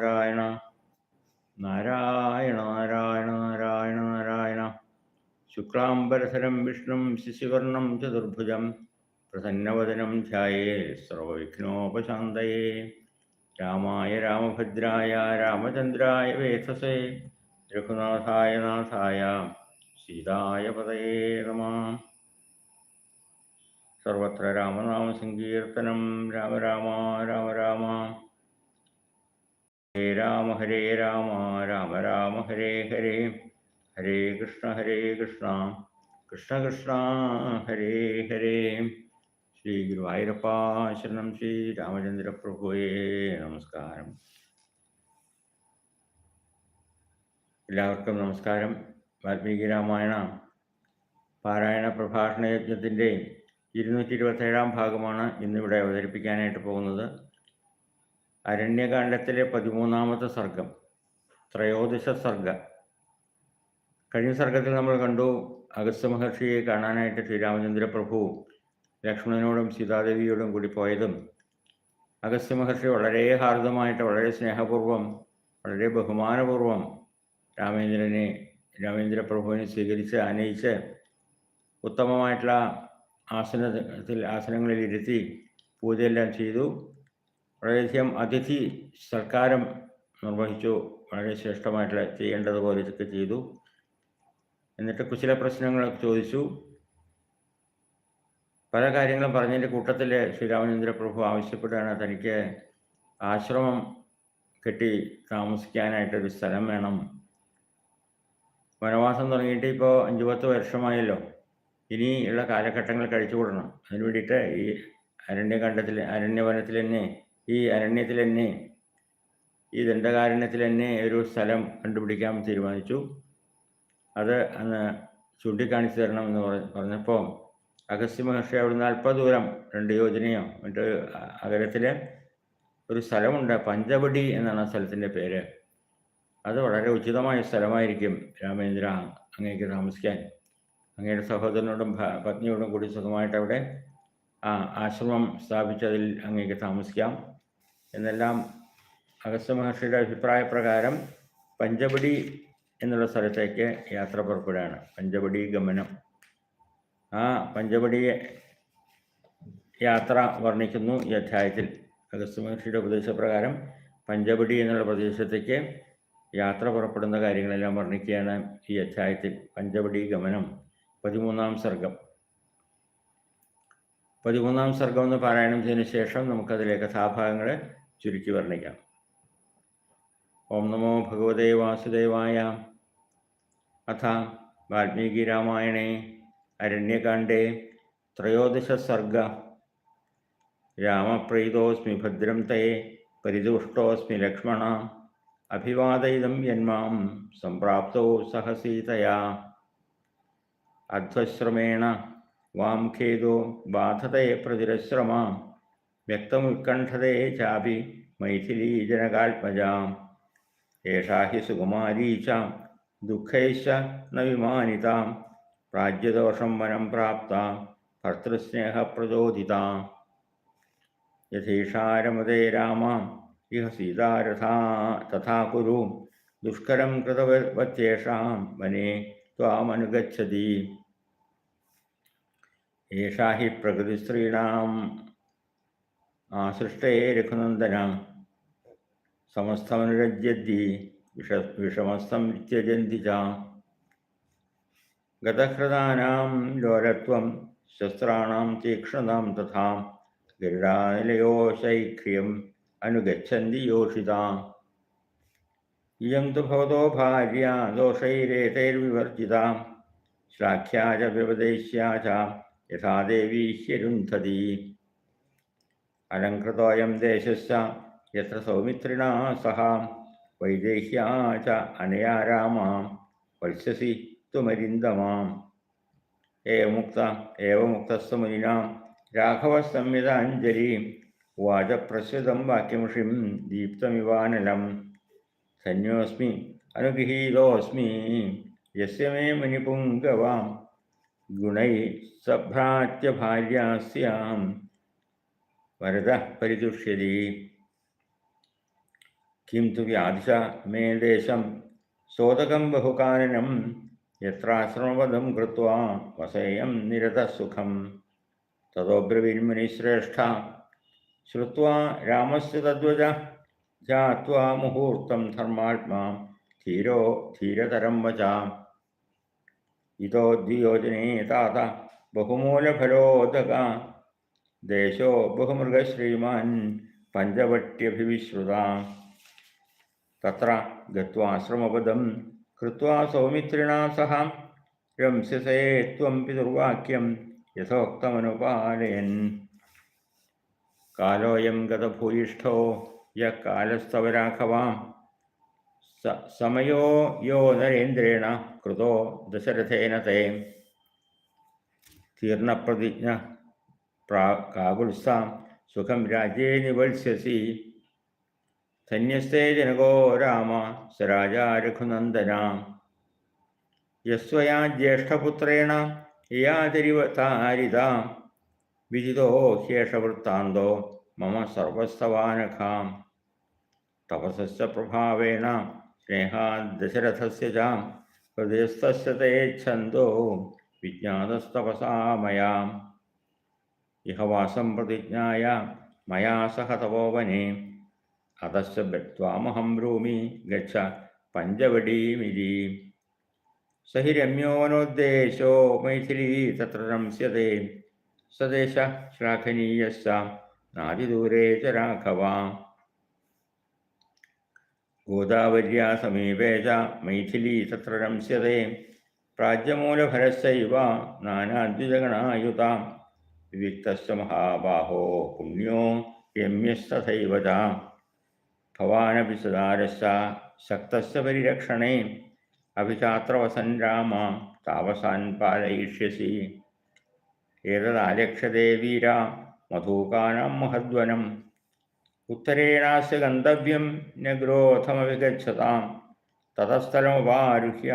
നാരായണ നാരായണ നാരായണ നാരായണ നാരായണ. ശുക്ലാംബരധരം വിഷ്ണും ശിശിവർണം ചതുർഭുജം പ്രസന്നവദനം ധ്യായേ സർവവിഘ്നോപശാന്തയേ. രാമായ രാമഭദ്രായ രാമചന്ദ്രായ വേധസേ രഘുനാഥായ നാഥായ സീതായ പതയേ നമ. സർവത്ര രാമനാമസങ്കീർത്തനം രാമ രാമ രാമ രാമ. ഹരേ രാമ ഹരേ രാമ രാമ രാമ ഹരേ ഹരേ. ഹരേ കൃഷ്ണ ഹരേ കൃഷ്ണ. കൃഷ്ണ കൃഷ്ണ ഹരേ ഹരേ. ശ്രീ ഗുരുവായൂരപ്പ ശരണം ശ്രീ രാമചന്ദ്ര പ്രഭുവേ നമസ്കാരം. എല്ലാവർക്കും നമസ്കാരം. വാൽമീകി രാമായണ പാരായണ പ്രഭാഷണ യജ്ഞത്തിന്റെ ഇരുന്നൂറ്റി ഇരുപത്തേഴാം ഭാഗമാണ് ഇന്നിവിടെ അവതരിപ്പിക്കാനായിട്ട് പോകുന്നത്. അരണ്യകാണ്ഡത്തിലെ പതിമൂന്നാമത്തെ സർഗം ത്രയോദശ സർഗ. കഴിഞ്ഞ സർഗത്തിൽ നമ്മൾ കണ്ടു അഗസ്ത്യ മഹർഷിയെ കാണാനായിട്ട് ശ്രീരാമചന്ദ്ര പ്രഭു ലക്ഷ്മണനോടും സീതാദേവിയോടും കൂടി പോയതും അഗസ്ത്യ മഹർഷി വളരെ ഹാർദമായിട്ട് വളരെ സ്നേഹപൂർവം വളരെ ബഹുമാനപൂർവം രാമേന്ദ്രനെ രാമേന്ദ്ര പ്രഭുവിനെ സ്വീകരിച്ച് ആനയിച്ച് ഉത്തമമായിട്ടുള്ള ആസനത്തിൽ ആസനങ്ങളിൽ ഇരുത്തി പൂജയെല്ലാം ചെയ്തു. വളരെയധികം അതിഥി സൽക്കാരം നിർവഹിച്ചു. വളരെ ശ്രേഷ്ഠമായിട്ട് ശ്രേഷ്ഠമായിട്ടുള്ള ചെയ്യേണ്ടതുപോലെയൊക്കെ ചെയ്തു. എന്നിട്ട് കുശല പ്രശ്നങ്ങളൊക്കെ ചോദിച്ചു. പല കാര്യങ്ങളും പറഞ്ഞതിന്റെ കൂട്ടത്തിൽ ശ്രീരാമചന്ദ്ര പ്രഭു ആവശ്യപ്പെടുകയാണ്. തനിക്ക് ആശ്രമം കെട്ടി താമസിക്കാനായിട്ടൊരു സ്ഥലം വേണം. വനവാസം തുടങ്ങിയിട്ട് ഇപ്പോൾ അഞ്ചു പത്ത് വർഷമായല്ലോ. ഇനിയുള്ള കാലഘട്ടങ്ങൾ കഴിച്ചു കൂടണം അതിന് വേണ്ടിയിട്ട് ഈ അരണ്യകണ്ഠത്തിൽ അരണ്യവനത്തിൽ തന്നെ ഈ അരണ്യത്തിൽ തന്നെ ഈ ദണ്ഡകാരണ്യത്തിൽ തന്നെ ഒരു സ്ഥലം കണ്ടുപിടിക്കാൻ തീരുമാനിച്ചു. അത് അന്ന് ചൂണ്ടിക്കാണിച്ചു തരണം എന്ന് പറഞ്ഞപ്പോൾ അഗസ്ത്യ മഹർഷി അവിടുന്ന് അല്പദൂരം രണ്ട് യോജനയോ മറ്റ് അകലത്തിൽ ഒരു സ്ഥലമുണ്ട് പഞ്ചവടി എന്നാണ് ആ സ്ഥലത്തിന്റെ പേര്. അത് വളരെ ഉചിതമായ സ്ഥലമായിരിക്കും രാമേന്ദ്ര അങ്ങേക്ക് താമസിക്കാൻ. അങ്ങയുടെ സഹോദരനോടും പത്നിയോടും കൂടി സുഖമായിട്ട് അവിടെ ആ ആശ്രമം സ്ഥാപിച്ചതിൽ അങ്ങേക്ക് താമസിക്കാം. എന്നെല്ലാം അഗസ്ത്യ മഹർഷിയുടെ അഭിപ്രായപ്രകാരം പഞ്ചവടി എന്നുള്ള സ്ഥലത്തേക്ക് യാത്ര പുറപ്പെടുകയാണ്. പഞ്ചവടി ഗമനം. ആ പഞ്ചപടിയെ യാത്ര വർണിക്കുന്നു ഈ അധ്യായത്തിൽ. അഗസ്ത്യ മഹർഷിയുടെ ഉപദേശപ്രകാരം പഞ്ചവടി എന്നുള്ള പ്രദേശത്തേക്ക് യാത്ര പുറപ്പെടുന്ന കാര്യങ്ങളെല്ലാം വർണിക്കുകയാണ് ഈ അധ്യായത്തിൽ. പഞ്ചവടി ഗമനം. പതിമൂന്നാം സർഗം. പതിമൂന്നാം സർഗം എന്ന് പാരായണം ചെയ്തതിന് ശേഷം നമുക്കതിലെ കഥാഭാഗങ്ങൾ ചുരുക്കി വർണ്ണിക്കാം ഓം നമോ ഭഗവതേ വാസുദേവായ അഥ വാൽമീകി രാമായണേ അരണ്യകാണ്ഡേ ത്രയോദശ സർഗ രാമപ്രീതോസ്മി ഭദ്രം തേ പരിതുഷ്ടോസ്മി ലക്ഷ്മണ അഭിവാദയിതം യന്മാം സംപ്രാപ്തോ സഹസീതയാ അധ്വശ്രമേണ വാം ഖേദോ ബാധതേ പ്രതിരശ്രമാം വ്യക്തമുത്കണ്ഠതേ ചാപി മൈഥിലീജനകാത്മജാം ഏഷാ ഹി സുകുമാരീ ച ദുഃഖൈശ്ച ന വിമാനിതാം പ്രാജ്യദോഷം വനം പ്രാപ്ത ഭർത്തൃസ്നേഹപ്രചോദിത യഥേഷാരമതേ രാമ ഇഹ സീതാരഥാ തഥാ കുരു ദുഷ്കരം കൃതവത്യേഷാം വനെ ത്വാമനുഗച്ഛതി ഏഷാ ഹി പ്രകൃതിസ്ത്രീണാം ആസൃഷ്ടേ രഘുനന്ദന. സമസ്തമനുരജ്യതി വിഷ വിഷമസ്തം ത്യജന്തി ച ഗതഹൃതാനാം ലോലത്വം ശസ്ത്രാണാം തീക്ഷ്ണതാം തഥാ. ഗരുഡാനിലയോ ശൈഖ്യം അനുഗച്ഛന്തി യോഷിത. ഇയം തു ഭവതോ ഭാര്യ ദോഷൈരേതൈർവിവർജിത. ശ്ലാഘ്യാ ച വ്യപദേശ്യാ ച യഥാദേവീ ഹ്യരുന്ധതി अलंकृत देश से सौमित्रिणा सह, वैदेह्या च अनया रामां पश्यसि त्वमरिन्दमाम् एवमुक्त राघव मुनिना राघवसंविदाञ्जलिं वाचप्रसृतं वाक्यमुषिं दीप्तमिवानलं धन्योऽस्मि अनुगृहीतोऽस्मि ये मे मुनिपुङ्गवां, गुण सभ्रात्य भार्यास्याम् വരദ പരിതുഷ്യതി. കിം തു വ്യാധിശ മേ ദേശം സോദകം ബഹുകാനനം യത്രാശ്രമപദം കൃത്വാ വസേയം നിരതസുഖം തതോബ്രവീന്മുനിശ്രേഷ്ഠ ശ്രുത്വാ രാമസ് തദ്വജ ജാത്വാ മുഹൂർത്തം ധർമാത്മാ ധീരോ ധീരതരം വച. ഇതോ ദ്വിയോജനേ താത ബഹുമൂലഫലോദക ദേശോ ബഹുമൃഗശ്രീമാൻ പഞ്ചവട്യഭിവിശ്രുത തത്ര ഗത്വാശ്രമപദം കൃത്വാ സൗമിത്രിണാ സഹ. രംസ്യസേ ത്വം പിതുർവാക്യം യഥോക്തമനുപാലയൻ. കാലോയം ഗതഭൂയിഷ്ഠോ യ കാലസ്തവരാഘവാം സമയോ യോ നരേന്ദ്രേണ കൃതോ ദശരഥേന തേ തീർണപ്രതിജ്ഞ പ്രാ കാകുത്സാം സുഖം രാജ്യേ നിവത്സ്യസി ധന്യസ്തേ ജനകോ രാമ സ രാജാ രഘുനന്ദന. യസ്വയാ ജ്യേഷ്ഠപുത്രേണ യാതിരിവതാരിത വിജിതോ ഹ്യേഷവൃത്താന്തോ മമ സർവസ്തവാനഖാം. തപസസ്യ പ്രഭാവേണ സ്നേഹാദശരഥസ്യ ച ഹൃദയസ്ഥസ്യ തേ ഛന്ദോ വിജ്ഞാതസ്തപസാ മയാ ഇഹ വാസം പ്രതിജ്ഞായ മയാ സഹ തപോവനെ അതശ്ച ത്വാമഹം ബ്രൂമി ഗച്ഛ പഞ്ചവടീമിതി. സ രമ്യോനോദ്ദേശോ മൈഥിലീ തത്ര രംസ്യത്തെ സദേശ ശ്ലാഘനീയ നാതിദൂരേ ച രാഘവ. ഗോദാവര്യാ സമീപേ ച മൈഥിലീ തത്ര രംസ്യത്തെ പ്രാജ്യമൂലഫലസ്യൈവ നാനാദ്വിജഗണായുതാം. വിവിക്തസ്യ മഹാബാഹോ പുണ്യോ രമ്യസ്തഥൈവ ഭവാനപി സദാരസ ശക്തസ്യ പരിരക്ഷണേ അഭിചാത്രവസൻ രാമ താവസാൻ പാലയിഷ്യസി ഏതദാലക്ഷ്യതേ വീര മധൂകാനാം മഹദ്വനം ഉത്തരേണാസ്യ ഗന്തവ്യം നഗ്രോഥമപി ഗച്ഛതാം തതസ്ഥലമുപാരുഹ്യ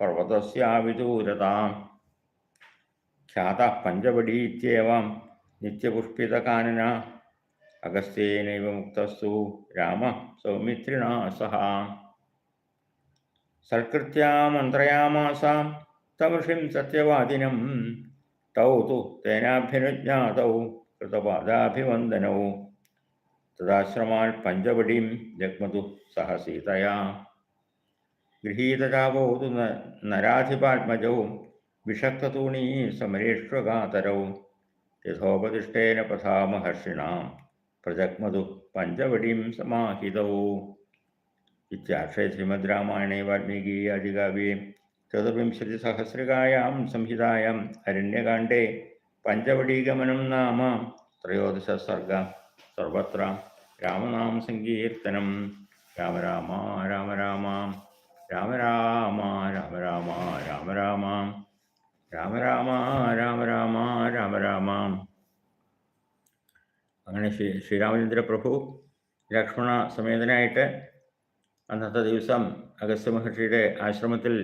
പർവതസ്യാവിദൂരതാം ഖ്യാത പഞ്ചവടീത്യവം നിത്യപുഷ്പിതകാനന അഗസ്ത്യേനൈവ മുക്തസ്തു രാമ സൗമിത്രിണാ സഹ സൽകൃത്യാമന്ത്രയാമാസാം തമൃഷിം സത്യവാദിനം തൗ തു തേനാഭ്യനുജ്ഞാതൗ കൃതപാദാഭിവന്ദനൗ തദാശ്രമാൽ പഞ്ചവടീം ജഗ്മതു സഹ സീതയാ ഗൃഹീതജാവോ തു നരാധിപാത്മജൗ വിഷക്തൂണീ സമരേഷ്വകാതരൗ യഥോപതിഷ്ഠേന പഥാ മഹർഷിണാം പ്രജഗ്മതു പഞ്ചവടീം സമാഹിതൗ. ഇത്യാക്ഷേ ശ്രീമദ് രാമായണേ വാൽമീകി ആദികാവ്യേ ചതുർവിംശതിസഹസ്രകായാം സംഹിതായാം അരണ്യകാണ്ഡേ പഞ്ചവടീഗമനം നാമ ത്രയോദശ സർഗ സർവത്ര രാമനാം സങ്കീർത്തനം. രാമ രാമ രാമ രാമ രാമ രാമ രാമ രാമ രാമ രാമ. രാമ രാമ രാമ രാമ രാമ രാമ. അങ്ങനെ ശ്രീ ശ്രീരാമചന്ദ്ര പ്രഭു ലക്ഷ്മണ സമേതനായിട്ട് അന്നത്തെ ദിവസം അഗസ്ത്യ മഹർഷിയുടെ ആശ്രമത്തിൽ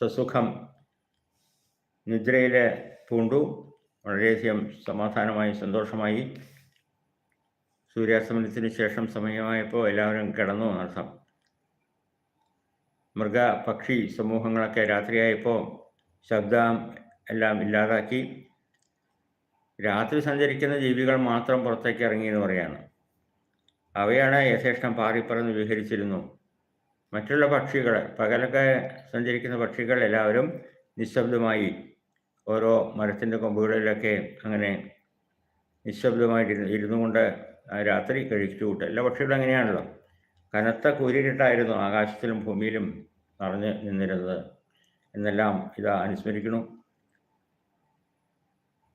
സസുഖം നിദ്രയിൽ പൂണ്ടു. വളരെയധികം സമാധാനമായി സന്തോഷമായി. സൂര്യാസ്തമനത്തിന് ശേഷം സമയമായപ്പോൾ എല്ലാവരും കിടന്നു എന്നർത്ഥം മൃഗ പക്ഷി സമൂഹങ്ങളൊക്കെ രാത്രിയായപ്പോൾ ശബ്ദം എല്ലാം ഇല്ലാതാക്കി രാത്രി സഞ്ചരിക്കുന്ന ജീവികൾ മാത്രം പുറത്തേക്ക് ഇറങ്ങി എന്ന് പറയാണ്. അവയാണ് യഥേഷ്ടം പാറിപ്പറന്ന് വിഹരിച്ചിരുന്നു. മറ്റുള്ള പക്ഷികൾ പകലൊക്കെ സഞ്ചരിക്കുന്ന പക്ഷികൾ എല്ലാവരും നിശബ്ദമായി ഓരോ മരത്തിന്റെ കൊമ്പുകളിലൊക്കെ അങ്ങനെ നിശബ്ദമായിട്ടിരുന്നു ഇരുന്നു കൊണ്ട് രാത്രി കഴിച്ചു കൂട്ടുക എല്ലാ പക്ഷികളും അങ്ങനെയാണല്ലോ. കനത്ത കൂരിട്ടായിരുന്നു ആകാശത്തിലും ഭൂമിയിലും നിറഞ്ഞ് നിന്നിരുന്നത്. എന്നെല്ലാം ഇതാ അനുസ്മരിക്കുന്നു.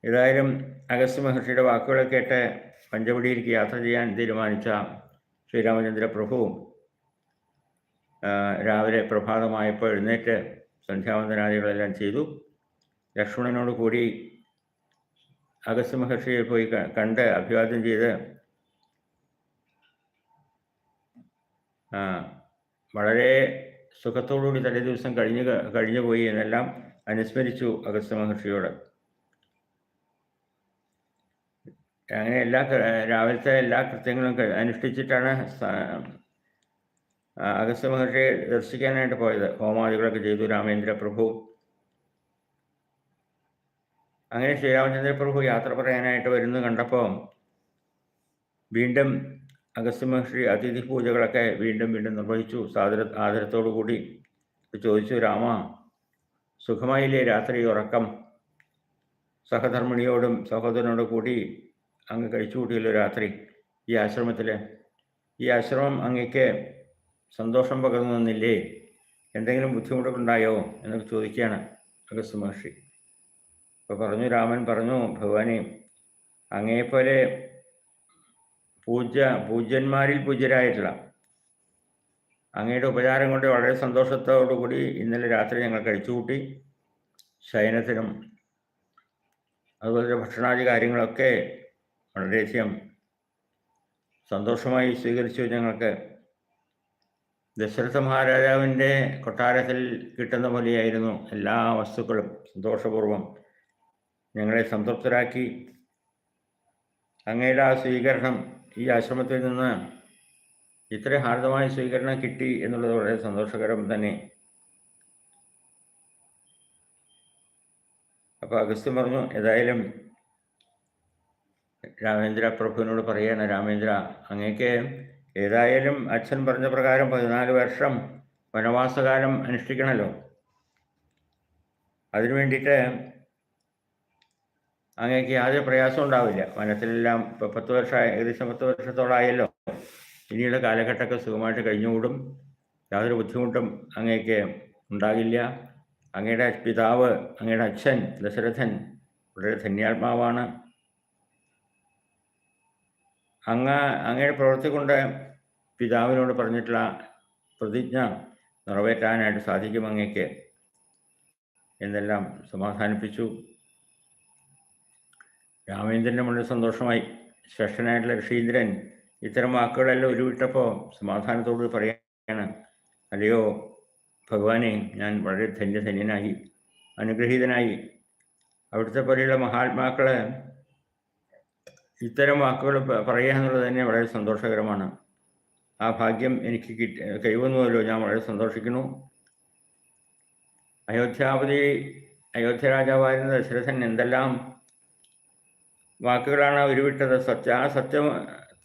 ഏതായാലും അഗസ്ത്യ മഹർഷിയുടെ വാക്കുകളെ കേട്ട് പഞ്ചവടിയിലേക്ക് യാത്ര ചെയ്യാൻ തീരുമാനിച്ച ശ്രീരാമചന്ദ്ര പ്രഭു രാവിലെ പ്രഭാതമായപ്പോൾ എഴുന്നേറ്റ് സന്ധ്യാവന്തനാദികളെല്ലാം ചെയ്തു. ലക്ഷ്മണനോട് കൂടി അഗസ്ത്യ മഹർഷിയെ പോയി കണ്ട് അഭിവാദ്യം ചെയ്ത് വളരെ സുഖത്തോടുകൂടി തലേ ദിവസം കഴിഞ്ഞു കഴിഞ്ഞു പോയി എന്നെല്ലാം അനുസ്മരിച്ചു അഗസ്ത്യ മഹർഷിയോട്. അങ്ങനെ എല്ലാ രാവിലത്തെ എല്ലാ കൃത്യങ്ങളും അനുഷ്ഠിച്ചിട്ടാണ് അഗസ്ത്യ മഹർഷിയെ ദർശിക്കാനായിട്ട് പോയത്. ഹോമാദികളൊക്കെ ചെയ്തു രാമേന്ദ്ര പ്രഭു. അങ്ങനെ ശ്രീരാമചന്ദ്ര പ്രഭു യാത്ര പറയാനായിട്ട് വരുന്നത് കണ്ടപ്പോൾ വീണ്ടും അഗസ്ത്യ മഹർഷി അതിഥി പൂജകളൊക്കെ വീണ്ടും വീണ്ടും നിർവഹിച്ചു. സാദര ആദരത്തോടു കൂടി ചോദിച്ചു രാമ സുഖമായില്ലേ? രാത്രി ഉറക്കം. സഹധർമ്മിണിയോടും സഹോദരനോടും കൂടി അങ്ങ് കഴിച്ചു കൂട്ടിയല്ലോ രാത്രി. ഈ ആശ്രമത്തിൽ ഈ ആശ്രമം അങ്ങക്ക് സന്തോഷം പകർന്നു തന്നില്ലേ? എന്തെങ്കിലും ബുദ്ധിമുട്ടുണ്ടായോ എന്നൊക്കെ ചോദിക്കുകയാണ് അഗസ്ത്യ മഹർഷി അപ്പോൾ പറഞ്ഞു രാമൻ പറഞ്ഞു ഭഗവാനെ അങ്ങേപ്പോലെ പൂജ്യ പൂജ്യന്മാരിൽ പൂജ്യരായിട്ടുള്ള. അങ്ങയുടെ ഉപചാരം കൊണ്ട് വളരെ സന്തോഷത്തോടുകൂടി ഇന്നലെ രാത്രി ഞങ്ങൾ കഴിച്ചുകൂട്ടി. ശയനത്തിനും അതുപോലെ ഭക്ഷണാദി കാര്യങ്ങളൊക്കെ വളരെയധികം സന്തോഷമായി സ്വീകരിച്ചു. ഞങ്ങൾക്ക് ദശരഥ മഹാരാജാവിന്റെ കൊട്ടാരത്തിൽ കിട്ടുന്ന പോലെയായിരുന്നു. എല്ലാ വസ്തുക്കളും സന്തോഷപൂർവം ഞങ്ങളെ സംതൃപ്തരാക്കി. അങ്ങയുടെ ആ സ്വീകരണം ഈ ആശ്രമത്തിൽ നിന്ന് ഇത്ര ഹാർദമായ സ്വീകരണം കിട്ടി എന്നുള്ളത് വളരെ സന്തോഷകരം തന്നെ. അപ്പോൾ അഗസ്ത്യം പറഞ്ഞു ഏതായാലും രാമേന്ദ്ര പ്രഭുവിനോട് പറയാണ് രാമേന്ദ്ര അങ്ങേക്ക് ഏതായാലും അച്ഛൻ പറഞ്ഞ പ്രകാരം പതിനാല് വർഷം വനവാസകാലം അനുഷ്ഠിക്കണമല്ലോ അതിനു വേണ്ടിയിട്ട് അങ്ങേക്ക് യാതൊരു പ്രയാസം ഉണ്ടാവില്ല. വനത്തിലെല്ലാം ഇപ്പോൾ പത്ത് വർഷം ഏകദേശം പത്ത് വർഷത്തോളായല്ലോ. ഇനിയുള്ള കാലഘട്ടമൊക്കെ സുഖമായിട്ട് കഴിഞ്ഞുകൂടും. യാതൊരു ബുദ്ധിമുട്ടും അങ്ങേക്ക് ഉണ്ടാകില്ല. അങ്ങയുടെ പിതാവ് അങ്ങയുടെ അച്ഛൻ ദശരഥൻ വളരെ ധന്യാത്മാവാണ്. അങ്ങ അങ്ങയുടെ പ്രവൃത്തി കൊണ്ട് പിതാവിനോട് പറഞ്ഞിട്ടുള്ള പ്രതിജ്ഞ നിറവേറ്റാനായിട്ട് സാധിക്കും അങ്ങേക്ക്. എന്നെല്ലാം സമാധാനിപ്പിച്ചു. രാമേന്ദ്രന്റെ മുന്നിൽ സന്തോഷമായി. ശ്രേഷ്ഠനായിട്ടുള്ള ഋഷീന്ദ്രൻ ഇത്തരം വാക്കുകളെല്ലാം ഉരുവിട്ടപ്പോൾ സമാധാനത്തോട് പറയുകയാണ് അല്ലയോ ഭഗവാനെ ഞാൻ വളരെ ധന്യധന്യനായി അനുഗ്രഹീതനായി. അവിടുത്തെ പോലെയുള്ള മഹാത്മാക്കൾ ഇത്തരം വാക്കുകൾ പറയുക എന്നുള്ളത് തന്നെ വളരെ സന്തോഷകരമാണ്. ആ ഭാഗ്യം എനിക്ക് കിട്ടി കഴിവുന്നുവല്ലോ ഞാൻ വളരെ സന്തോഷിക്കുന്നു. അയോധ്യാപതി അയോധ്യ രാജാവായിരുന്ന ദശരഥൻ എന്തെല്ലാം വാക്കുകളാണ് ഉരുവിട്ടത് സത്യ ആ സത്യം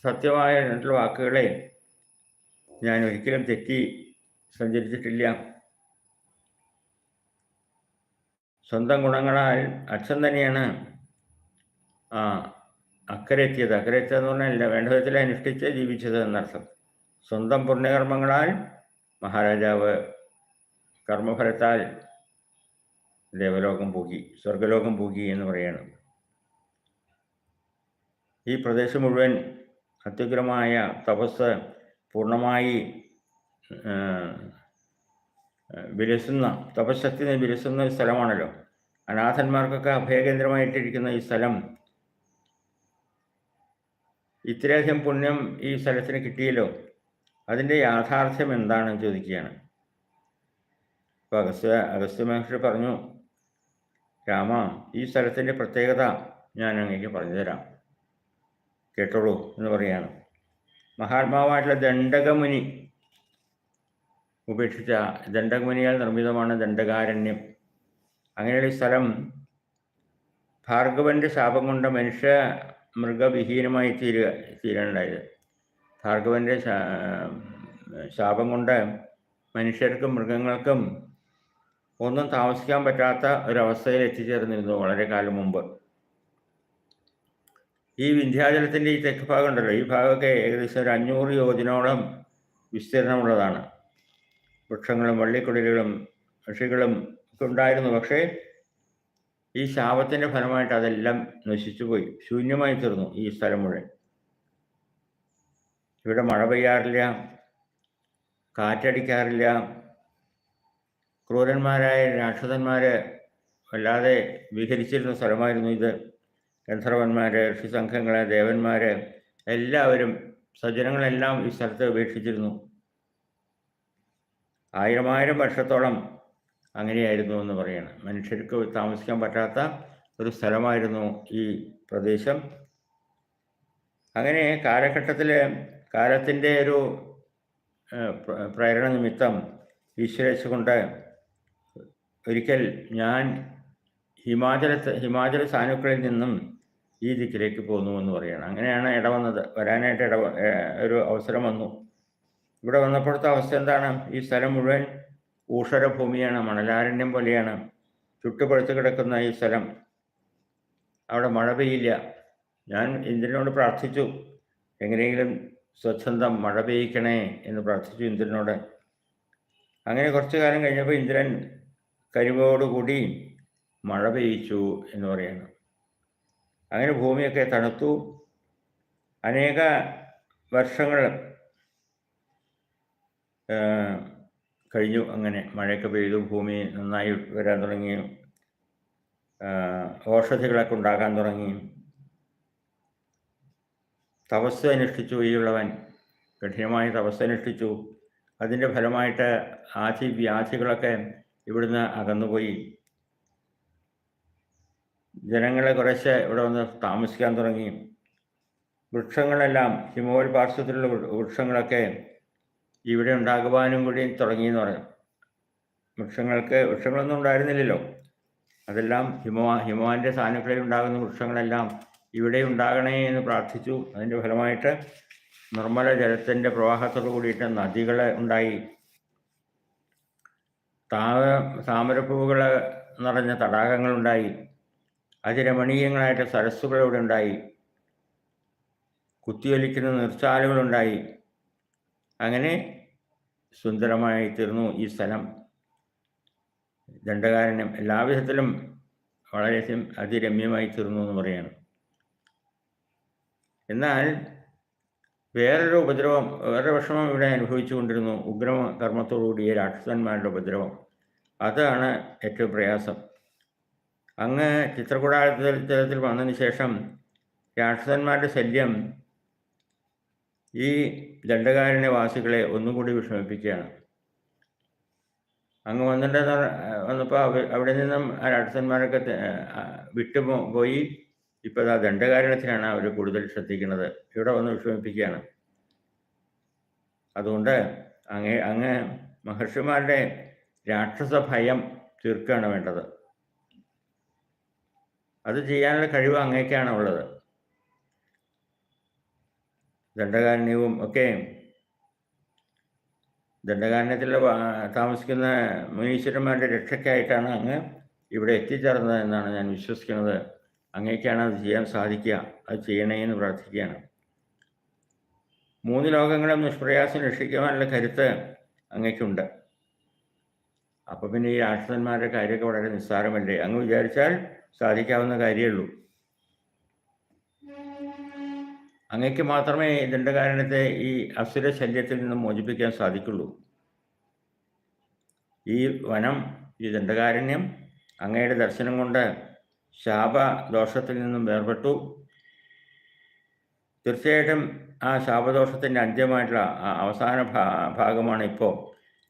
സത്യമായ രണ്ടുള്ള വാക്കുകളെ ഞാൻ ഒരിക്കലും തെറ്റി സഞ്ചരിച്ചിട്ടില്ല. സ്വന്തം ഗുണങ്ങളാൽ അച്ഛൻ തന്നെയാണ് ആ അക്കരെ എത്തിയത് അക്കരെ എത്തിയതെന്ന് പറഞ്ഞാൽ വേണ്ട വിധത്തിൽ അനുഷ്ഠിച്ച് ജീവിച്ചത് എന്നർത്ഥം. സ്വന്തം പുണ്യകർമ്മങ്ങളാൽ മഹാരാജാവ് കർമ്മഫലത്താൽ ദേവലോകം പൂകി സ്വർഗലോകം പൂകി എന്ന് പറയണം. ഈ പ്രദേശം മുഴുവൻ അത്യുഗ്രമായ തപസ് പൂർണമായി വിലസുന്ന തപശക്തി വിലസുന്ന ഒരു സ്ഥലമാണല്ലോ. അനാഥന്മാർക്കൊക്കെ അഭയകേന്ദ്രമായിട്ടിരിക്കുന്ന ഈ സ്ഥലം. ഇത്രയധികം പുണ്യം ഈ സ്ഥലത്തിന് കിട്ടിയല്ലോ. അതിന്റെ യാഥാർത്ഥ്യം എന്താണെന്ന് ചോദിക്കുകയാണ്. ഇപ്പോൾ അഗസ്ത്യ അഗസ്ത്യ മഹർഷി പറഞ്ഞു രാമ ഈ സ്ഥലത്തിന്റെ പ്രത്യേകത ഞാൻ അങ്ങേക്ക് പറഞ്ഞു തരാം. കേട്ടോളൂ എന്ന് പറയുകയാണ്. മഹാത്മാവായിട്ടുള്ള ദണ്ഡകമുനി ഉപേക്ഷിച്ച ദണ്ഡകമുനിയാൽ നിർമ്മിതമാണ് ദണ്ഡകാരണ്യം. അങ്ങനെയുള്ള സ്ഥലം ഭാർഗവന്റെ ശാപം കൊണ്ട് മനുഷ്യ മൃഗവിഹീനമായി തീരുക തീരാനുണ്ടായത്. ഭാർഗവന്റെ ശാപം കൊണ്ട് മനുഷ്യർക്കും മൃഗങ്ങൾക്കും ഒന്നും താമസിക്കാൻ പറ്റാത്ത ഒരവസ്ഥയിൽ എത്തിച്ചേർന്നിരുന്നു വളരെ കാലം മുമ്പ്. ഈ വിന്ധ്യാചലത്തിന്റെ ഈ തെക്ക് ഭാഗം ഉണ്ടല്ലോ ഈ ഭാഗമൊക്കെ ഏകദേശം ഒരു അഞ്ഞൂറ് യോജനോളം വിസ്തീർണമുള്ളതാണ്. വൃക്ഷങ്ങളും വള്ളിക്കുടലുകളും കൃഷികളും ഒക്കെ ഉണ്ടായിരുന്നു. പക്ഷേ ഈ ശാപത്തിന്റെ ഫലമായിട്ട് അതെല്ലാം നശിച്ചുപോയി ശൂന്യമായി തീർന്നു ഈ സ്ഥലം മുഴുവൻ. ഇവിടെ മഴ പെയ്യാറില്ല കാറ്റടിക്കാറില്ല. ക്രൂരന്മാരായ രാക്ഷസന്മാർ വല്ലാതെ വിഹരിച്ചിരുന്ന സ്ഥലമായിരുന്നു ഇത്. ഗന്ധർവന്മാർ ഋഷിസംഘങ്ങൾ ദേവന്മാരെ എല്ലാവരും സജ്ജനങ്ങളെല്ലാം ഈ സ്ഥലത്ത് ഉപേക്ഷിച്ചിരുന്നു. ആയിരമായിരം വർഷത്തോളം അങ്ങനെയായിരുന്നു എന്ന് പറയണം. മനുഷ്യർക്ക് താമസിക്കാൻ പറ്റാത്ത ഒരു സ്ഥലമായിരുന്നു ഈ പ്രദേശം. അങ്ങനെ കാലഘട്ടത്തിൽ കാലത്തിന്റെ ഒരു പ്ര- പ്രേരണ നിമിത്തം ഈശ്വരേച്ഛ കൊണ്ട് ഒരിക്കൽ ഞാൻ ഹിമാചലത്ത് ഹിമാചല സാനുക്കളിൽ നിന്നും ഈ ദിക്കിലേക്ക് പോന്നു എന്ന് പറയുകയാണ് അങ്ങനെയാണ് ഇടവന്നത് വരാനായിട്ട് ഇട ഒരു അവസരം വന്നു. ഇവിടെ വന്നപ്പോഴത്തെ അവസ്ഥ എന്താണ്? ഈ സ്ഥലം മുഴുവൻ ഊഷര ഭൂമിയാണ് മണലാരണ്യം പോലെയാണ്. ചുട്ടുപഴുത്ത് കിടക്കുന്ന ഈ സ്ഥലം. അവിടെ മഴ പെയ്യില്ല. ഞാൻ ഇന്ദ്രനോട് പ്രാർത്ഥിച്ചു. എങ്ങനെയെങ്കിലും സ്വച്ഛന്തം മഴ പെയ്യിക്കണേ എന്ന് പ്രാർത്ഥിച്ചു ഇന്ദ്രനോട്. അങ്ങനെ കുറച്ചു കാലം കഴിഞ്ഞപ്പോൾ ഇന്ദ്രൻ കരിവോടുകൂടി മഴ പെയ്യിച്ചു എന്ന് പറയുന്നു. അങ്ങനെ ഭൂമിയൊക്കെ തണുത്തു. അനേക വർഷങ്ങൾ കഴിഞ്ഞു അങ്ങനെ മഴയൊക്കെ പെയ്തു. ഭൂമി നന്നായി വരാൻ തുടങ്ങി. ഔഷധികളൊക്കെ ഉണ്ടാകാൻ തുടങ്ങി. തപസ് അനുഷ്ഠിച്ചു ഈയുള്ളവൻ. കഠിനമായി തപസ് അനുഷ്ഠിച്ചു. അതിന്റെ ഫലമായിട്ട് ആധി വ്യാധികളൊക്കെ ഇവിടുന്ന് അകന്നുപോയി. ജനങ്ങളെ കുറേശ്ശെ ഇവിടെ വന്ന് താമസിക്കാൻ തുടങ്ങി. വൃക്ഷങ്ങളെല്ലാം ഹിമോൽ പാർശ്വത്തിലുള്ള വൃക്ഷങ്ങളൊക്കെ ഇവിടെ ഉണ്ടാകുവാനും കൂടി തുടങ്ങി എന്ന് പറയാം. വൃക്ഷങ്ങൾക്ക് വൃക്ഷങ്ങളൊന്നും ഉണ്ടായിരുന്നില്ലല്ലോ. അതെല്ലാം ഹിമോ ഹിമവാന്റെ സാനുക്കളിൽ ഉണ്ടാകുന്ന വൃക്ഷങ്ങളെല്ലാം ഇവിടെ ഉണ്ടാകണേ എന്ന് പ്രാർത്ഥിച്ചു. അതിന്റെ ഫലമായിട്ട് നിർമ്മല ജലത്തിന്റെ പ്രവാഹത്തോട് കൂടിയിട്ട് നദികൾ ഉണ്ടായി. താമ താമരപ്പൂവുകൾ നിറഞ്ഞ തടാകങ്ങളുണ്ടായി. അതിരമണീയങ്ങളായിട്ട് സരസ്സുകൾ ഇവിടെ ഉണ്ടായി കുത്തിയൊലിക്കുന്ന നിർച്ചാലുകളുണ്ടായി. അങ്ങനെ സുന്ദരമായി തീർന്നു ഈ സ്ഥലം. ദണ്ഡകാരനും എല്ലാവിധത്തിലും വളരെ അതിരമ്യമായി തീർന്നു എന്ന് പറയാണ്. എന്നാൽ വേറൊരു ഉപദ്രവം വേറൊരു വിഷമം ഇവിടെ അനുഭവിച്ചു കൊണ്ടിരുന്നു ഉഗ്രമ കർമ്മത്തോടുകൂടിയ രാക്ഷസന്മാരുടെ ഉപദ്രവം. അതാണ് ഏറ്റവും പ്രയാസം. അങ്ങ് ചിത്രകൂടാരത്തിൽ വന്നതിന് ശേഷം രാക്ഷസന്മാരുടെ ശല്യം ഈ ദണ്ഡകാരണ്യവാസികളെ വാസികളെ ഒന്നുകൂടി വിഷമിപ്പിക്കുകയാണ്. അങ്ങ് വന്നിട്ട് വന്നപ്പോൾ അവിടെ നിന്നും ആ രാക്ഷസന്മാരൊക്കെ ത- ആ, വിട്ടു പോയി. ഇപ്പോൾ ആ ദണ്ഡകാരണത്തിനാണ് അവർ കൂടുതൽ ശ്രദ്ധിക്കുന്നത്. ഇവിടെ വന്ന് വിഷമിപ്പിക്കുകയാണ്. അതുകൊണ്ട് അങ്ങ് അങ്ങ് മഹർഷിമാരുടെ രാക്ഷസ ഭയം തീർക്കുകയാണ് വേണ്ടത്. അത് ചെയ്യാനുള്ള കഴിവ് അങ്ങേക്കാണ് ഉള്ളത്. ദണ്ഡകാരണ്യവും ഒക്കെ ദണ്ഡകാരണ്യത്തിൽ താമസിക്കുന്ന മുനീശ്വരന്മാരുടെ രക്ഷയ്ക്കായിട്ടാണ് അങ്ങ് ഇവിടെ എത്തിച്ചേർന്നത് എന്നാണ് ഞാൻ വിശ്വസിക്കുന്നത്. അങ്ങേക്കാണ് അത് ചെയ്യാൻ സാധിക്കുക. അത് ചെയ്യണേ എന്ന് പ്രാർത്ഥിക്കുകയാണ്. മൂന്ന് ലോകങ്ങളും നിഷ്പ്രയാസം രക്ഷിക്കുവാനുള്ള കരുത്ത് അങ്ങേക്കുണ്ട്. അപ്പം പിന്നെ ഈ രാക്ഷസന്മാരുടെ കാര്യമൊക്കെ വളരെ നിസ്സാരമല്ലേ? അങ്ങ് വിചാരിച്ചാൽ സാധിക്കാവുന്ന കാര്യമുള്ളൂ അങ്ങയ്ക്ക് മാത്രമേ ഇതിന്റെ ദണ്ഡകാരണത്തെ ഈ അസുര ശല്യത്തിൽ നിന്ന് മോചിപ്പിക്കാൻ സാധിക്കുള്ളൂ. ഈ വനം ഈ ദണ്ഡകാരണ്യം അങ്ങയുടെ ദർശനം കൊണ്ട് ശാപ ദോഷത്തിൽ നിന്നും വേർപെട്ടു. തീർച്ചയായിട്ടും ആ ശാപദോഷത്തിന്റെ അന്ത്യമായിട്ടുള്ള അവസാന ഭാഗമാണ് ഇപ്പോൾ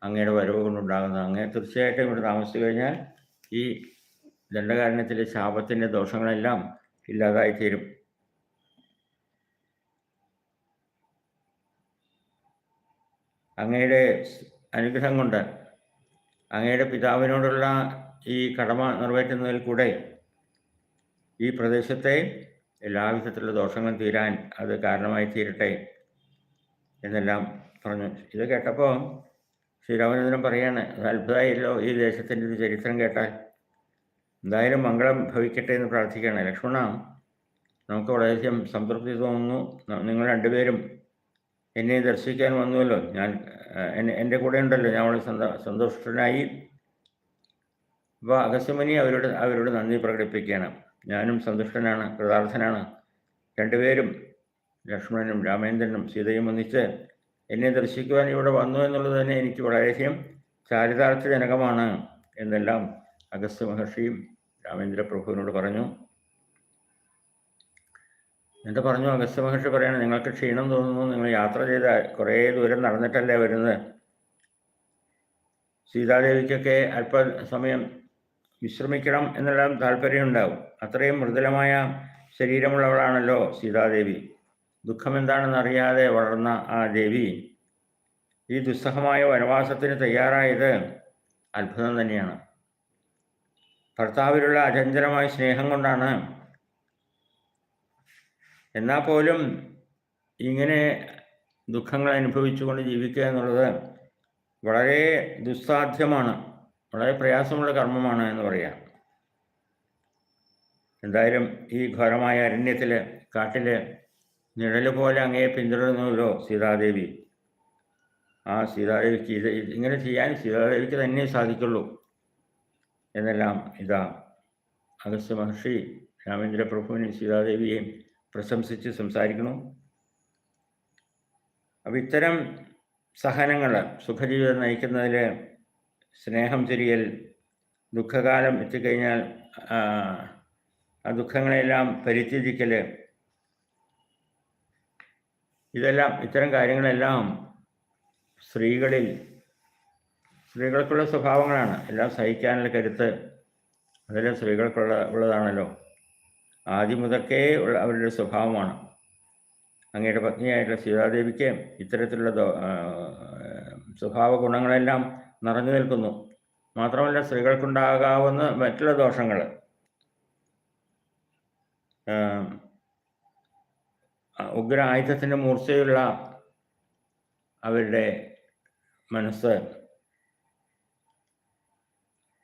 അങ്ങയുടെ വരവ് കൊണ്ടുണ്ടാകുന്നത് അങ്ങ് തീർച്ചയായിട്ടും ഇവിടെ താമസിച്ചു കഴിഞ്ഞാൽ ഈ ദണ്ഡകാരണ്യത്തിലെ ശാപത്തിന്റെ ദോഷങ്ങളെല്ലാം ഇല്ലാതായിത്തീരും. അങ്ങയുടെ അനുഗ്രഹം കൊണ്ട് അങ്ങയുടെ പിതാവിനോടുള്ള ഈ കടമ നിറവേറ്റുന്നതിൽ കൂടെ ഈ പ്രദേശത്തെ എല്ലാവിധത്തിലുള്ള ദോഷങ്ങളും തീരാൻ അത് കാരണമായി തീരട്ടെ എന്നെല്ലാം പറഞ്ഞു. ഇത് കേട്ടപ്പോൾ ശ്രീരാമചന്ദ്രൻ പറയാണ് "അത് അത്ഭുതമായല്ലോ ഈ ദേശത്തിന്റെ ഒരു ചരിത്രം കേട്ടാൽ. എന്തായാലും മംഗളം ഭവിക്കട്ടെ എന്ന് പ്രാർത്ഥിക്കുകയാണ്. ലക്ഷ്മണ നമുക്ക് വളരെയധികം സംതൃപ്തി തോന്നുന്നു. നിങ്ങൾ രണ്ടുപേരും എന്നെ ദർശിക്കാൻ വന്നുവല്ലോ. ഞാൻ എന്റെ കൂടെ ഉണ്ടല്ലോ. ഞാൻ വളരെ സന്തോഷനായി അപ്പോൾ അഗസ്യമുനി അവരോട് അവരോട് നന്ദി പ്രകടിപ്പിക്കുകയാണ്. ഞാനും സന്തുഷ്ടനാണ് കൃതാർത്ഥനാണ്. രണ്ടുപേരും ലക്ഷ്മണനും രാമേന്ദ്രനും സീതയും ഒന്നിച്ച് എന്നെ ദർശിക്കുവാൻ ഇവിടെ വന്നു എന്നുള്ളത് തന്നെ എനിക്ക് വളരെയധികം ചാരിതാർത്ഥ്യജനകമാണ് എന്നെല്ലാം അഗസ്ത്യ മഹർഷിയും രാമേന്ദ്ര പ്രഭുവിനോട് പറഞ്ഞു എന്നിട്ട് പറഞ്ഞു? അഗസ്ത്യ മഹർഷി പറയണം നിങ്ങൾക്ക് ക്ഷീണം തോന്നുന്നു നിങ്ങൾ യാത്ര ചെയ്ത കുറേ ദൂരം നടന്നിട്ടല്ലേ വരുന്നത്? സീതാദേവിക്കൊക്കെ അല്പസമയം വിശ്രമിക്കണം എന്നെല്ലാം താല്പര്യമുണ്ടാവും. അത്രയും മൃദുലമായ ശരീരമുള്ളവളാണല്ലോ സീതാദേവി. ദുഃഖം എന്താണെന്നറിയാതെ വളർന്ന ആ ദേവി. ഈ ദുസ്സഹമായ വനവാസത്തിന് തയ്യാറായത് അത്ഭുതം തന്നെയാണ്. ഭർത്താവിലുള്ള അചഞ്ചലമായ സ്നേഹം കൊണ്ടാണ്. എന്നാൽ പോലും ഇങ്ങനെ ദുഃഖങ്ങൾ അനുഭവിച്ചുകൊണ്ട് ജീവിക്കുക എന്നുള്ളത് വളരെ ദുസ്സാധ്യമാണ്. വളരെ പ്രയാസമുള്ള കർമ്മമാണ് എന്ന് പറയാം. എന്തായാലും ഈ ഘോരമായ അരണ്യത്തിൽ കാട്ടിൽ നിഴൽ പോലെ അങ്ങേ പിന്തുടരുന്നുവല്ലോ സീതാദേവി? ആ സീതാദേവിക്ക് ഇത് ഇങ്ങനെ ചെയ്യാൻ സീതാദേവിക്ക് തന്നെ സാധിക്കുള്ളൂ. എന്നെല്ലാം ഇതാ. അഗസ്ത്യ മഹർഷി രാമേന്ദ്ര പ്രഭുവിനെ സീതാദേവിയെ പ്രശംസിച്ച് സംസാരിക്കുന്നു. അപ്പം ഇത്തരം സഹനങ്ങൾ സുഖജീവിതം നയിക്കുന്നതിൽ സ്നേഹം ചെരിയൽ ദുഃഖകാലം എത്തിക്കഴിഞ്ഞാൽ ആ ദുഃഖങ്ങളെല്ലാം പരിത്യജിക്കൽ ഇതെല്ലാം ഇത്തരം കാര്യങ്ങളെല്ലാം സ്ത്രീകളിൽ സ്ത്രീകൾക്കുള്ള സ്വഭാവങ്ങളാണ്. എല്ലാം സഹിക്കാനുള്ള കരുത്ത് അതെല്ലാം സ്ത്രീകൾക്കുള്ള ഉള്ളതാണല്ലോ. ആദ്യം മുതൽക്കേ ഉള്ള അവരുടെ സ്വഭാവമാണ്. അങ്ങയുടെ പത്നിയായിട്ടുള്ള സീതാദേവിക്ക് ഇത്തരത്തിലുള്ള സ്വഭാവ ഗുണങ്ങളെല്ലാം നിറഞ്ഞു നിൽക്കുന്നു. മാത്രമല്ല സ്ത്രീകൾക്കുണ്ടാകാവുന്ന മറ്റുള്ള ദോഷങ്ങൾ ഉഗ്ര ആയുധത്തിന്റെ മൂർച്ചയുള്ള അവരുടെ മനസ്സ്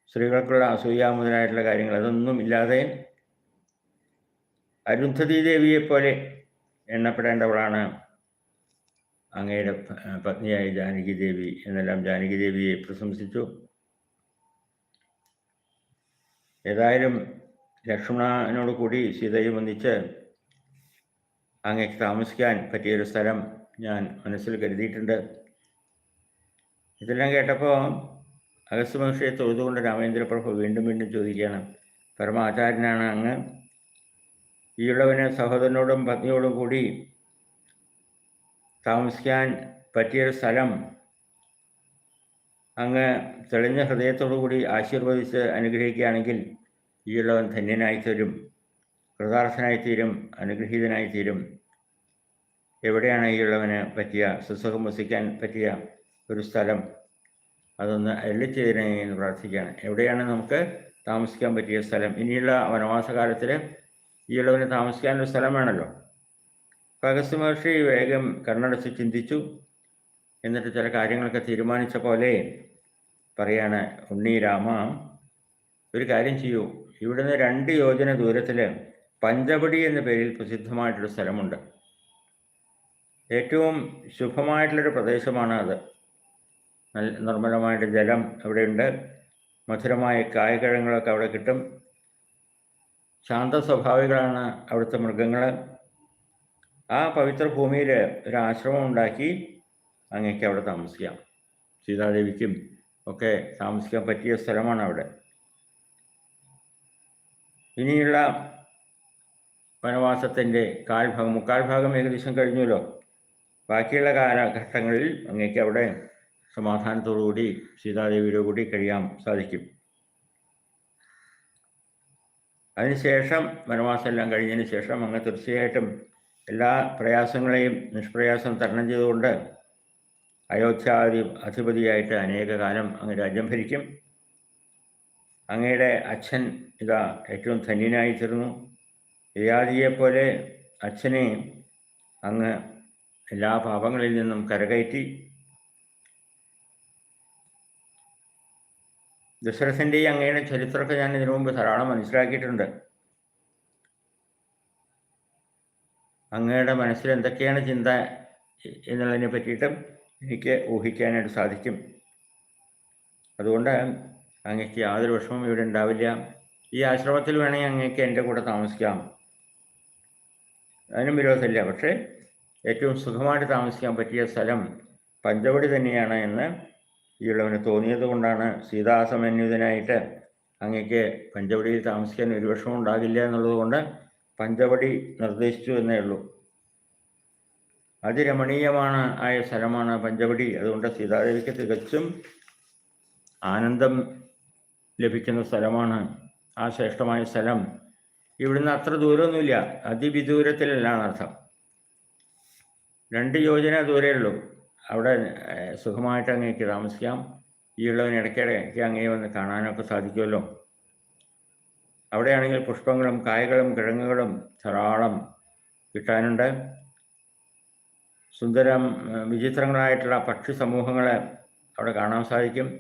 സ്ത്രീകൾക്കുള്ള അസൂയ മുതലായിട്ടുള്ള കാര്യങ്ങൾ അതൊന്നും ഇല്ലാതെ അരുന്ധതി ദേവിയെപ്പോലെ എണ്ണപ്പെടേണ്ടവളാണ് അങ്ങയുടെ പത്നിയായ ജാനകി ദേവി എന്നെല്ലാം ജാനകി ദേവിയെ പ്രശംസിച്ചു. ഏതായാലും ലക്ഷ്മണനോട് കൂടി സീതയെ വന്നിച്ച് അങ്ങേക്ക് താമസിക്കാൻ പറ്റിയൊരു സ്ഥലം ഞാൻ മനസ്സിൽ കരുതിയിട്ടുണ്ട്. ഇതെല്ലാം കേട്ടപ്പോൾ അഗസ്ത്യ മഹർഷിയെ തൊഴുതുകൊണ്ട് രാമേന്ദ്രപ്രഭു വീണ്ടും വീണ്ടും ചോദിക്കുകയാണ് പരമാചാര്യനാണ് അങ്ങ്? ഈയുള്ളവന് സഹോദരനോടും പത്നിയോടും കൂടി താമസിക്കാൻ പറ്റിയൊരു സ്ഥലം അങ്ങ് തെളിഞ്ഞ ഹൃദയത്തോടു കൂടി ആശീർവദിച്ച് അനുഗ്രഹിക്കുകയാണെങ്കിൽ ഈയുള്ളവൻ ധന്യനായിത്തീരും കൃതാർത്ഥനായിത്തീരും അനുഗ്രഹീതനായിത്തീരും. എവിടെയാണ് ഈയുള്ളവന് പറ്റിയ സുസുഖം വസിക്കാൻ പറ്റിയ ഒരു സ്ഥലം? അതൊന്ന് അരുളിച്ചതിനെ എന്ന് പ്രാർത്ഥിക്കുകയാണ്. എവിടെയാണ് നമുക്ക് താമസിക്കാൻ പറ്റിയ സ്ഥലം? ഇനിയുള്ള വനവാസകാലത്തിൽ ഈയുള്ളവന് താമസിക്കാനൊരു സ്ഥലം വേണമല്ലോ അഗസ്ത്യ മഹർഷി വേഗം കണ്ണടച്ച് ചിന്തിച്ചു. എന്നിട്ട് ചില കാര്യങ്ങളൊക്കെ തീരുമാനിച്ച പോലെ പറയാണ് ഉണ്ണി രാമ ഒരു കാര്യം ചെയ്യൂ. ഇവിടുന്ന് രണ്ട് യോജന ദൂരത്തിൽ പഞ്ചവടി എന്ന പേരിൽ പ്രസിദ്ധമായിട്ടൊരു സ്ഥലമുണ്ട്. ഏറ്റവും ശുഭമായിട്ടുള്ളൊരു പ്രദേശമാണ് അത് നല്ല നിർമ്മലമായിട്ട് ജലം അവിടെയുണ്ട്. മധുരമായ കായ്കഴങ്ങളൊക്കെ അവിടെ കിട്ടും. ശാന്ത സ്വഭാവികളാണ് അവിടുത്തെ മൃഗങ്ങൾ ആ പവിത്ര ഭൂമിയിൽ ഒരു ആശ്രമം ഉണ്ടാക്കി അങ്ങേക്ക് അവിടെ താമസിക്കാം. സീതാദേവിക്കും ഒക്കെ താമസിക്കാൻ പറ്റിയ സ്ഥലമാണ് അവിടെ. ഇനിയുള്ള വനവാസത്തിന്റെ കാൽഭാഗം മുക്കാൽ ഭാഗം ഏകദേശം കഴിഞ്ഞല്ലോ ബാക്കിയുള്ള കാലഘട്ടങ്ങളിൽ അങ്ങേക്ക് അവിടെ സമാധാനത്തോടുകൂടി സീതാദേവിയുടെ കൂടി കഴിയാൻ സാധിക്കും. അതിനുശേഷം വനവാസം എല്ലാം കഴിഞ്ഞതിന് ശേഷം അങ്ങ് തീർച്ചയായിട്ടും എല്ലാ പ്രയാസങ്ങളെയും നിഷ്പ്രയാസം തരണം ചെയ്തുകൊണ്ട് അയോധ്യാധി അധിപതിയായിട്ട് അനേക കാലം അങ്ങ് രാജ്യം ഭരിക്കും. അങ്ങയുടെ അച്ഛൻ ഇതാ ഏറ്റവും ധന്യനായി തീർന്നു യയാദിയെപ്പോലെ അച്ഛനെ അങ്ങ് എല്ലാ പാപങ്ങളിൽ നിന്നും കരകയറ്റി. ദശരഥന്റെ അങ്ങയുടെ ചരിത്രമൊക്കെ ഞാൻ ഇതിനു മുമ്പ് ധാരാളം മനസ്സിലാക്കിയിട്ടുണ്ട്. അങ്ങയുടെ മനസ്സിൽ എന്തൊക്കെയാണ് ചിന്ത എന്നുള്ളതിനെ പറ്റിയിട്ടും എനിക്ക് ഊഹിക്കാനായിട്ട് സാധിക്കും. അതുകൊണ്ട് അങ്ങക്ക് യാതൊരു വിഷമവും ഇവിടെ ഉണ്ടാവില്ല. ഈ ആശ്രമത്തിൽ വേണമെങ്കിൽ അങ്ങക്ക് എന്റെ കൂടെ താമസിക്കാം. അതിനും വിരോധമില്ല. പക്ഷേ ഏറ്റവും സുഖമായിട്ട് താമസിക്കാൻ പറ്റിയ സ്ഥലം പഞ്ചവടി തന്നെയാണ് എന്ന് ഈയുള്ളവന് തോന്നിയത് കൊണ്ടാണ് സീതാസമന്വിതനായിട്ട് അങ്ങക്ക് പഞ്ചവടിയിൽ താമസിക്കാൻ ഒരു വിഷമം ഉണ്ടാകില്ല എന്നുള്ളത് കൊണ്ട് പഞ്ചവടി നിർദ്ദേശിച്ചു എന്നേ ഉള്ളൂ. അതിരമണീയമാണ് ആയ സ്ഥലമാണ് പഞ്ചവടി. അതുകൊണ്ട് സീതാദേവിക്ക് തികച്ചും ആനന്ദം ലഭിക്കുന്ന സ്ഥലമാണ് ആ ശ്രേഷ്ഠമായ സ്ഥലം. ഇവിടുന്ന് അത്ര ദൂരമൊന്നുമില്ല അതിവിദൂരത്തിലല്ല അർത്ഥം രണ്ട് യോജന ദൂരേ ഉള്ളൂ. അവിടെ സുഖമായിട്ട് അങ്ങേക്ക് താമസിക്കാം. ഈ ഉള്ളവന് ഇടയ്ക്കിടയ്ക്ക് അങ്ങേ വന്ന് കാണാനൊക്കെ സാധിക്കുമല്ലോ. അവിടെയാണെങ്കിൽ പുഷ്പങ്ങളും കായകളും കിഴങ്ങുകളും ധാരാളം കിട്ടാനുണ്ട്. സുന്ദരം വിചിത്രങ്ങളായിട്ടുള്ള പക്ഷി സമൂഹങ്ങളെ അവിടെ കാണാൻ സാധിക്കും.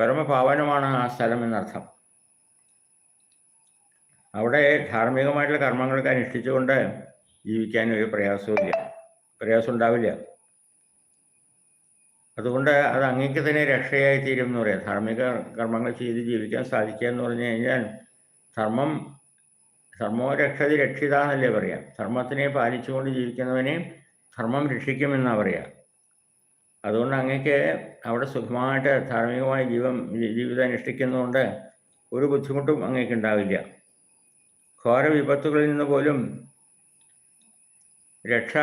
പരമപാവനമാണ് ആ സ്ഥലം എന്നർത്ഥം. അവിടെ ധാർമ്മികമായിട്ടുള്ള കർമ്മങ്ങളൊക്കെ അനുഷ്ഠിച്ചുകൊണ്ട് ജീവിക്കാൻ ഒരു പ്രയാസവുമില്ല. പ്രയാസം ഉണ്ടാവില്ല. അതുകൊണ്ട് അത് അങ്ങേക്ക് തന്നെ രക്ഷയായി തീരും എന്ന് പറയാം. ധാർമ്മിക കർമ്മങ്ങൾ ചെയ്ത് ജീവിക്കാൻ സാധിക്കുക എന്ന് പറഞ്ഞു കഴിഞ്ഞാൽ ധർമ്മം ധർമ്മോ രക്ഷതി രക്ഷിത എന്നല്ലേ പറയാം. ധർമ്മത്തിനെ പാലിച്ചുകൊണ്ട് ജീവിക്കുന്നവനെ ധർമ്മം രക്ഷിക്കുമെന്നാണ് പറയാം. അതുകൊണ്ട് അങ്ങേക്ക് അവിടെ സുഖമായിട്ട് ധാർമ്മികമായ ജീവൻ ജീവിതം അനുഷ്ഠിക്കുന്നതുകൊണ്ട് ഒരു ബുദ്ധിമുട്ടും അങ്ങേക്ക് ഉണ്ടാവില്ല. ഘോര വിപത്തുകളിൽ നിന്ന് പോലും രക്ഷ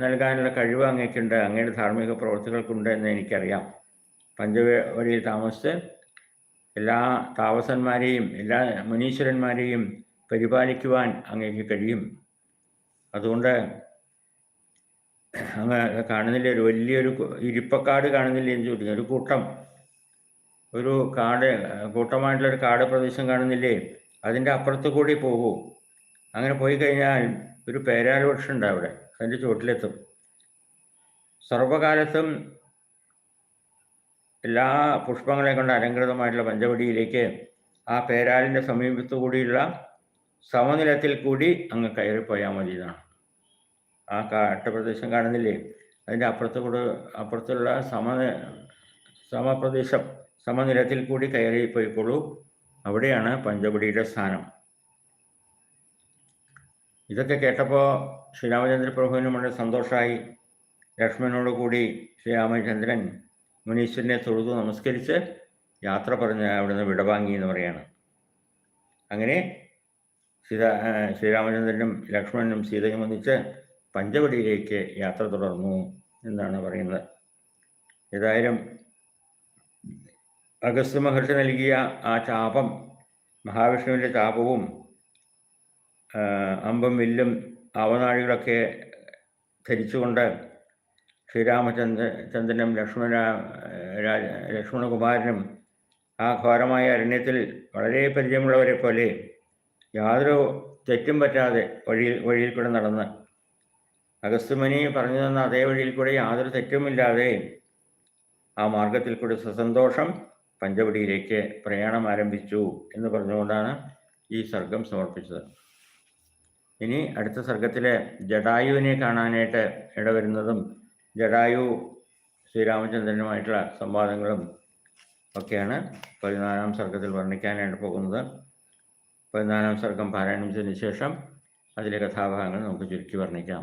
നൽകാനുള്ള കഴിവ് അങ്ങേക്കുണ്ട്. അങ്ങയുടെ ധാർമ്മിക പ്രവർത്തികൾക്കുണ്ട് എന്ന് എനിക്കറിയാം. പഞ്ചവഴിയിൽ താമസിച്ച് എല്ലാ താമസന്മാരെയും എല്ലാ മുനീശ്വരന്മാരെയും പരിപാലിക്കുവാൻ അങ്ങേക്ക് കഴിയും. അതുകൊണ്ട് അങ്ങ് കാണുന്നില്ല? ഒരു വലിയൊരു ഇരിപ്പക്കാട് കാണുന്നില്ലേ എന്ന് ചോദിക്കുന്നു. ഒരു കൂട്ടം. ഒരു കാട് കൂട്ടമായിട്ടുള്ളൊരു കാട് പ്രദേശം കാണുന്നില്ലേ? അതിന്റെ അപ്പുറത്ത് കൂടി പോകൂ. അങ്ങനെ പോയി കഴിഞ്ഞാൽ ഒരു പേരാൽ ഉണ്ട് അവിടെ. അതിന്റെ ചുവട്ടിലെത്തും സർവകാലത്തും എല്ലാ പുഷ്പങ്ങളെ കൊണ്ട് അലങ്കൃതമായിട്ടുള്ള പഞ്ചവടിയിലേക്ക് ആ പേരാലിന്റെ സമീപത്തു കൂടിയുള്ള സമനിലത്തിൽ കൂടി അങ്ങ് കയറിപ്പോയാൽ മതി ഇതാണ് ആ കാട്ടപ്രദേശം കാണുന്നില്ലേ? അതിന്റെ അപ്പുറത്ത് കൂടെ അപ്പുറത്തുള്ള സമ സമപ്രദേശം സമനിലത്തിൽ കൂടി കയറി പോയിക്കോളൂ അവിടെയാണ് പഞ്ചവടിയുടെ സ്ഥാനം. ഇതൊക്കെ കേട്ടപ്പോൾ ശ്രീരാമചന്ദ്ര പ്രഭുവിനും വളരെ സന്തോഷമായി ലക്ഷ്മണനോട് കൂടി ശ്രീരാമചന്ദ്രൻ മുനീശ്വരനെ തൊഴുതു നമസ്കരിച്ച് യാത്ര പറഞ്ഞ് അവിടുന്ന് വിടവാങ്ങി എന്ന് പറയാണ്. അങ്ങനെ സീത ശ്രീരാമചന്ദ്രനും ലക്ഷ്മണനും സീതയും ഒന്നിച്ച് പഞ്ചവടിയിലേക്ക് യാത്ര തുടർന്നു എന്നാണ് പറയുന്നത്. ഏതായാലും അഗസ്ത്യ മഹർഷി നൽകിയ ആ ചാപം മഹാവിഷ്ണുവിന്റെ ചാപവും അമ്പും വില്ലും അവനാഴികളൊക്കെ ധരിച്ചുകൊണ്ട് ശ്രീരാമചന്ദ്ര ചന്ദ്രനും ലക്ഷ്മണ രാജ ലക്ഷ്മണകുമാരനും ആ ഘോരമായ അരണ്യത്തിൽ വളരെ പരിചയമുള്ളവരെ പോലെ യാതൊരു തെറ്റും പറ്റാതെ വഴിയിൽ വഴിയിൽ കൂടെ നടന്ന്. അഗസ്ത്യമുനി പറഞ്ഞു തന്ന അതേ വഴിയിൽ കൂടെ യാതൊരു തെറ്റുമില്ലാതെ ആ മാർഗത്തിൽ കൂടി സസന്തോഷം പഞ്ചവടിയിലേക്ക് പ്രയാണം ആരംഭിച്ചു എന്ന് പറഞ്ഞുകൊണ്ടാണ് ഈ സർഗം സമർപ്പിച്ചത്. ഇനി അടുത്ത സർഗത്തിലെ ജഡായുവിനെ കാണാനായിട്ട് ഇടവരുന്നതും ജടായു ശ്രീരാമചന്ദ്രനുമായിട്ടുള്ള സംവാദങ്ങളും ഒക്കെയാണ് പതിനാലാം സർഗത്തിൽ വർണിക്കാനായിട്ട് പോകുന്നത്. പതിനാലാം സർഗം പാരായണം ശേഷം അതിലെ കഥാഭാഗങ്ങൾ നമുക്ക് ചുരുക്കി വർണിക്കാം.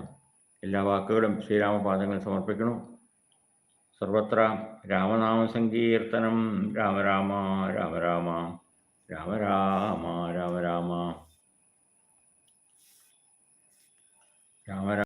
എല്ലാ വാക്കുകളും ശ്രീരാമപാദങ്ങൾ സമർപ്പിക്കണം സർവത്ര രാമനാമ സങ്കീർത്തനം രാമ രാമ രാമ രാമ രാമ രാമ. Now, at